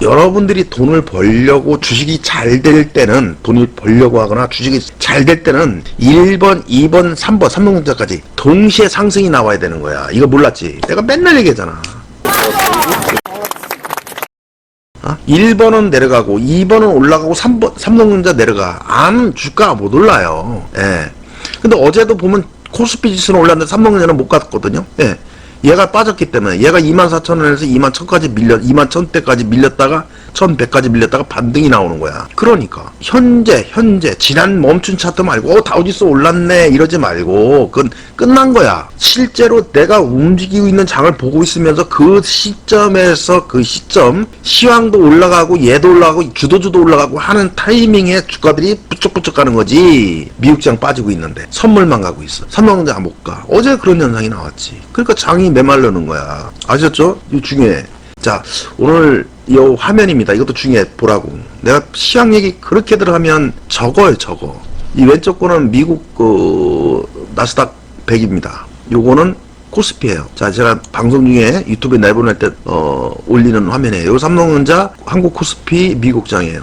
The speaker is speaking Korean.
여러분들이 돈을 벌려고 주식이 잘 될 때는 돈을 벌려고 하거나 주식이 잘 될 때는 1번, 2번, 3번, 3등분자까지 동시에 상승이 나와야 되는 거야. 이거 몰랐지? 내가 맨날 얘기하잖아. 어? 1번은 내려가고 2번은 올라가고 3번 3등분자 내려가. 안 주가가 못 올라요. 예. 근데 어제도 보면 코스피 지수는 올랐는데 3등분자는 못 갔거든요. 예. 얘가 빠졌기 때문에 얘가 24,000원에서 21,000까지 밀려 21,000대까지 밀렸다가 1,100까지 밀렸다가 반등이 나오는 거야. 그러니까 현재 현재 지난 멈춘 차트 말고 어, 다우지수 올랐네 이러지 말고 그건 끝난 거야. 실제로 내가 움직이고 있는 장을 보고 있으면서 그 시점에서 그 시점 시황도 올라가고 얘도 올라가고 주도주도 올라가고 하는 타이밍에 주가들이 부쩍부쩍 가는 거지. 미국장 빠지고 있는데 선물만 가고 있어. 삼성전자 못 가. 어제 그런 현상이 나왔지. 그러니까 장이 메말르는 거야. 아셨죠? 이거 중요해. 자, 오늘 이 화면입니다. 이것도 중요해. 보라고. 내가 시황 얘기 그렇게 들어가면 적어요, 적어. 이 왼쪽 거는 미국 그 나스닥 100입니다. 요거는 코스피예요. 자, 제가 방송 중에 유튜브에 내보낼 때 어, 올리는 화면이에요. 요 삼성전자, 한국 코스피, 미국장이에요.